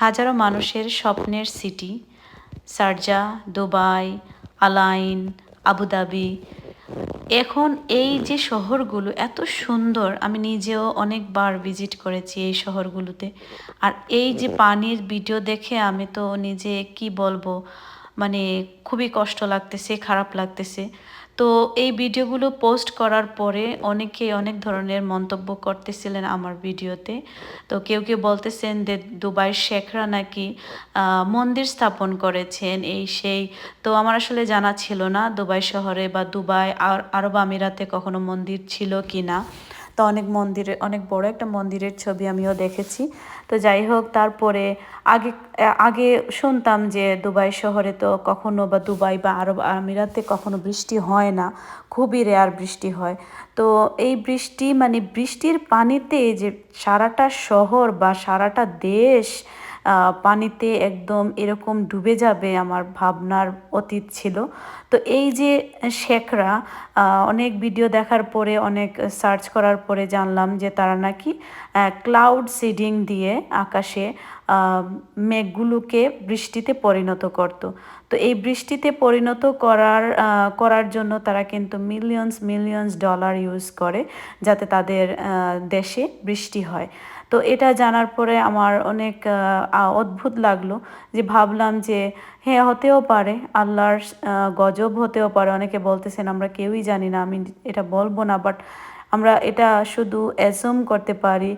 হাজারো মানুষের স্বপ্নের city, Sharjah, Dubai, Al Ain, Abu Dhabi. এখন এই যে শহরগুলো, এত সুন্দর, আমি নিজেও অনেকবার ভিজিট করেছি এই শহরগুলোতে। আর এই যে পানির ভিডিও দেখে আমি তো নিজে কি বলব মানে খুবই কষ্ট লাগতেছে, খারাপ লাগতেছে। তো এই ভিডিওগুলো পোস্ট করার পরে অনেকে অনেক ধরনের মন্তব্য করতেছিলেন আমার ভিডিওতে। তো কেউ কেউ বলতেছেন যে দুবাই শেখরা নাকি মন্দির স্থাপন করেছেন, এই সেই। তো আমার আসলে জানা ছিল না দুবাই শহরে বা দুবাই আর আরব আমিরাতে কখনো মন্দির ছিল কি না তো অনেক মন্দিরে, অনেক বড় একটা মন্দিরের ছবি আমিও দেখেছি। তো যাই হোক, তারপরে আগে আগে শুনতাম যে দুবাই শহরে তো কখনো বা দুবাই বা আরব আমিরাতে কখনো বৃষ্টি হয় না, খুবই রেয়ার বৃষ্টি হয়। তো এই বৃষ্টি মানে বৃষ্টির পানিতে যে সারাটা শহর বা সারাটা দেশ পানিতে একদম এরকম ডুবে যাবে আমার ভাবনার অতীত ছিল। তো এই যে শেখরা অনেক ভিডিও দেখার পরে, অনেক সার্চ করার পরে জানলাম যে তারা নাকি ক্লাউড সিডিং দিয়ে আকাশে মেঘগুলোকে বৃষ্টিতে পরিণত করত। তো এই বৃষ্টিতে পরিণত করার করার জন্য তারা কিন্তু মিলিয়নস মিলিয়নস ডলার ইউজ করে, যাতে তাদের দেশে বৃষ্টি হয়। তো এটা জানার পরে আমার অনেক অদ্ভুত লাগল যে ভাবলাম যে হ্যাঁ হতেও পারে, আল্লাহর গজব হতেও পারে। অনেকে বলতেছেন, আমরা কেউই জানি না, আমি এটা বলব না। বাট আমরা এটা শুধু অ্যাজম করতে পারি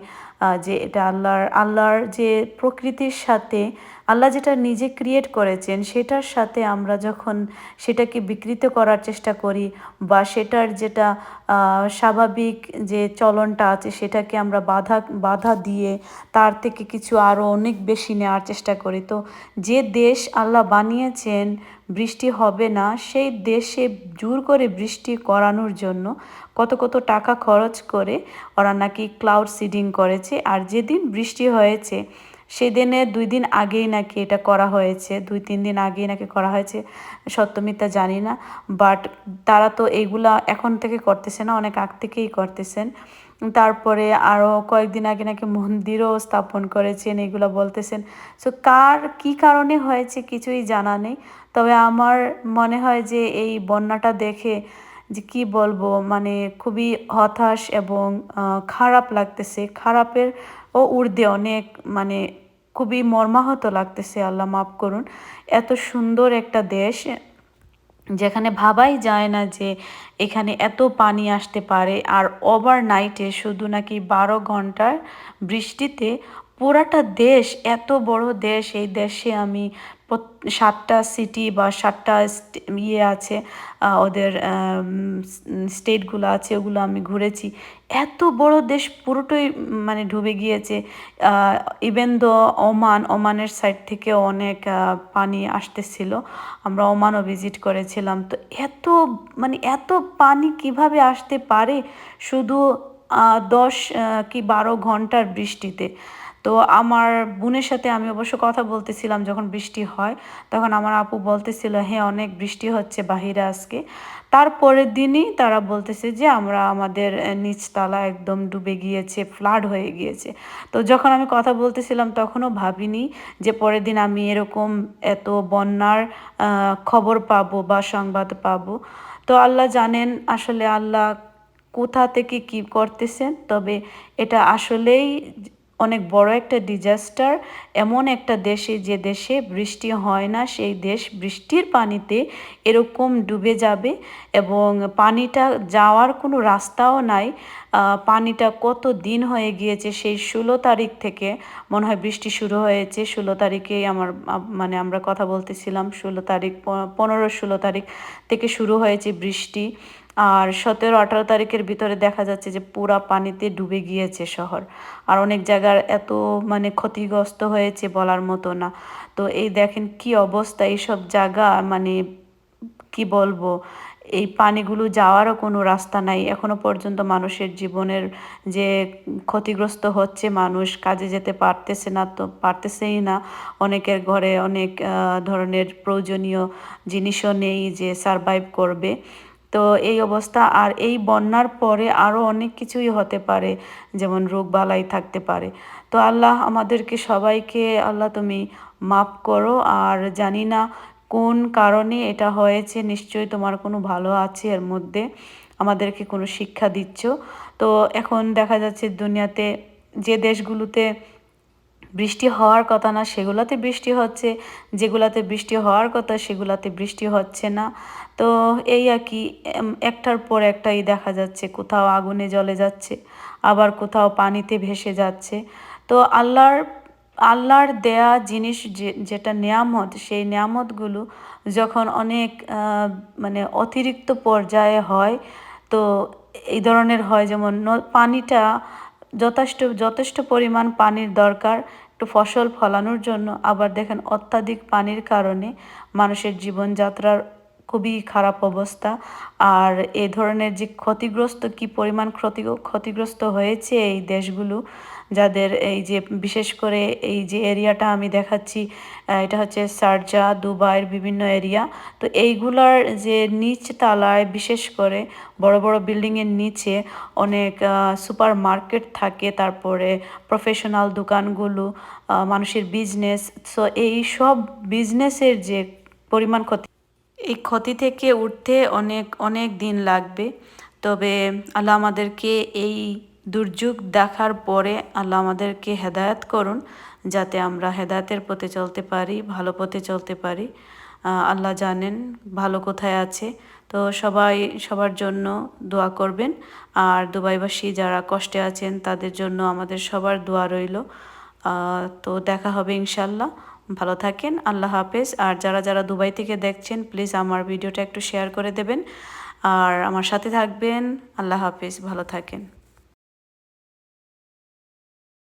যে এটা আল্লাহর আল্লাহর যে প্রকৃতির সাথে আল্লাহ যেটা নিজে ক্রিয়েট করেছেন, সেটার সাথে আমরা যখন সেটাকে বিকৃত করার চেষ্টা করি বা সেটার যেটা স্বাভাবিক যে চলনটা আছে সেটাকে আমরা বাধা বাধা দিয়ে তার থেকে কিছু আরও অনেক বেশি নেওয়ার চেষ্টা করি। তো যে দেশ আল্লাহ বানিয়েছেন, বৃষ্টি হবে না, সেই দেশে জোর করে বৃষ্টি করানোর জন্য কত কত টাকা খরচ করে ওরা নাকি ক্লাউড সিডিং করেছে। আর যেদিন বৃষ্টি হয়েছে সেদিনে দুই দিন আগেই নাকি এটা করা হয়েছে, দুই তিন দিন আগেই নাকি করা হয়েছে সত্যমিতা জানি না বাট তারা তো এইগুলা এখন থেকে করতেছে না, অনেক আগ থেকেই করতেছেন। তারপরে আরও কয়েকদিন আগে নাকি মন্দিরও স্থাপন করেছেন, এগুলো বলতেছেন। সো কার কি কারণে হয়েছে কিছুই জানা নেই, তবে আমার মনে হয় যে এই বন্যাটা দেখে যে কি বলব মানে খুবই হতাশ এবং খারাপ লাগতেছে। খারাপের ও ঊর্ধ্বে অনেক মানে খুবই মর্মাহত লাগতেছে, আল্লাহ মাফ করুন। এত সুন্দর একটা দেশ যেখানে ভাবাই যায় না যে এখানে এত পানি আসতে পারে আর ওভার নাইটে শুধু নাকি বারো ঘণ্টার বৃষ্টিতে পুরাটা দেশ, এত বড় দেশ, এই দেশে আমি সাতটা সিটি বা সাতটা ইয়ে আছে ওদের স্টেটগুলো আছে, ওগুলো আমি ঘুরেছি। এত বড় দেশ পুরোটাই মানে ডুবে গিয়েছে। ইভেন দো ওমান, ওমানের সাইড থেকে অনেক পানি আসতেছিল, আমরা ওমানও ভিজিট করেছিলাম। তো এত মানে এত পানি কীভাবে আসতে পারে? শুধু দশ কি বারো ঘণ্টার বৃষ্টিতে। তো আমার বোনের সাথে আমি অবশ্য কথা বলতেছিলাম যখন বৃষ্টি হয়, তখন আমার আপু বলতেছিল হ্যাঁ অনেক বৃষ্টি হচ্ছে বাহিরে আজকে। তারপরের দিনই তারা বলতেছে যে, আমরা আমাদের নিচতলা একদম ডুবে গিয়েছে, ফ্লাড হয়ে গিয়েছে। তো যখন আমি কথা বলতেছিলাম তখনও ভাবিনি যে পরের দিন আমি এরকম এত বন্যার খবর পাবো বা সংবাদ পাবো। তো আল্লাহ জানেন আসলে আল্লাহ কোথা থেকে কি করতেছেন, তবে এটা আসলেই অনেক বড় একটা ডিজাস্টার এমন একটা দেশে যে দেশে বৃষ্টি হয় না, সেই দেশ বৃষ্টির পানিতে এরকম ডুবে যাবে এবং পানিটা যাওয়ার কোনো রাস্তাও নাই। পানিটা কত দিন হয়ে গিয়েছে, সেই ষোলো তারিখ থেকে মনে হয় বৃষ্টি শুরু হয়েছে। ষোলো তারিখেই আমার মানে আমরা কথা বলতেছিলাম, ষোলো তারিখ, পনেরো, ষোলো তারিখ থেকে শুরু হয়েছে বৃষ্টি। আর সতেরো, আঠারো তারিখের ভিতরে দেখা যাচ্ছে যে পুরা পানিতে ডুবে গিয়েছে শহর। আর অনেক জায়গার এত মানে ক্ষতিগ্রস্ত হয়েছে বলার মতো না। তো এই দেখেন কি অবস্থা, এইসব জায়গা মানে কি বলব, এই পানিগুলো যাওয়ারও কোনো রাস্তা নাই। এখনও পর্যন্ত মানুষের জীবনের যে ক্ষতিগ্রস্ত হচ্ছে মানুষ, কাজে যেতে পারতেছে না তো পারতেছেই না। অনেকের ঘরে অনেক ধরনের প্রয়োজনীয় জিনিসও নেই যে সারভাইভ করবে। তো এই অবস্থা আর এই বন্যার পরে আরও অনেক কিছুই হতে পারে, যেমন রোগ বালাই থাকতে পারে। তো আল্লাহ আমাদেরকে সবাইকে, আল্লাহ তুমি মাফ করো। আর জানি না কোন কারণে এটা হয়েছে, নিশ্চয়ই তোমার কোনো ভালো আছে এর মধ্যে, আমাদেরকে কোনো শিক্ষা দিচ্ছ। তো এখন দেখা যাচ্ছে দুনিয়াতে যে দেশগুলোতে বৃষ্টি হওয়ার কথা না, সেগুলাতে বৃষ্টি হচ্ছে। যেগুলাতে বৃষ্টি হওয়ার কথা, সেগুলাতে বৃষ্টি হচ্ছে না। তো এই আর কি একটার পর একটাই দেখা যাচ্ছে, কোথাও আগুনে জ্বলে যাচ্ছে, আবার কোথাও পানিতে ভেসে যাচ্ছে। তো আল্লাহর আল্লাহর দেয়া জিনিস যেটা নিয়ামত, সেই নিয়ামতগুলো যখন অনেক মানে অতিরিক্ত পর্যায়ে হয়, তো এই ধরনের হয়, যেমন পানিটা যথেষ্ট যথেষ্ট পরিমাণ পানির দরকার একটু ফসল ফলানোর জন্য। আবার দেখেন অত্যাধিক পানির কারণে মানুষের জীবনযাত্রার খুবই খারাপ অবস্থা। আর এ ধরনের যে ক্ষতিগ্রস্ত, কি পরিমাণ ক্ষতি, ক্ষতিগ্রস্ত হয়েছে এই দেশগুলো, যাদের এই যে, বিশেষ করে এই যে এরিয়াটা আমি দেখাচ্ছি এটা হচ্ছে সারজা, দুবাইয়ের বিভিন্ন এরিয়া। তো এইগুলার যে নিচ তালায় বিশেষ করে বড় বড় বিল্ডিংয়ের নিচে অনেক সুপার মার্কেট থাকে, তারপরে প্রফেশনাল দোকানগুলো মানুষের বিজনেস। সো এই সব বিজনেসের যে পরিমাণ ক্ষতি এই ক্ষতি থেকে উঠতে অনেক অনেক দিন লাগবে। তবে আল্লাহ আমাদেরকে এই দুর্যোগ দেখার পরে আল্লাহ আমাদেরকে হেদায়ত করুন, যাতে আমরা হেদায়তের পথে চলতে পারি, ভালো পথে চলতে পারি। আল্লাহ জানেন ভালো কোথায় আছে। তো সবাই, সবার জন্য দোয়া করবেন। আর দুবাইবাসী যারা কষ্টে আছেন, তাদের জন্য আমাদের সবার দোয়া রইল। তো দেখা হবে ইনশাল্লাহ ভালো থাকেন, আল্লাহ হাফেজ। আর যারা যারা দুবাই থেকে দেখছেন প্লিজ আমার ভিডিওটা একটু শেয়ার করে দেবেন। আর আমার সাথে থাকবেন, আল্লাহ হাফেজ, ভালো থাকেন।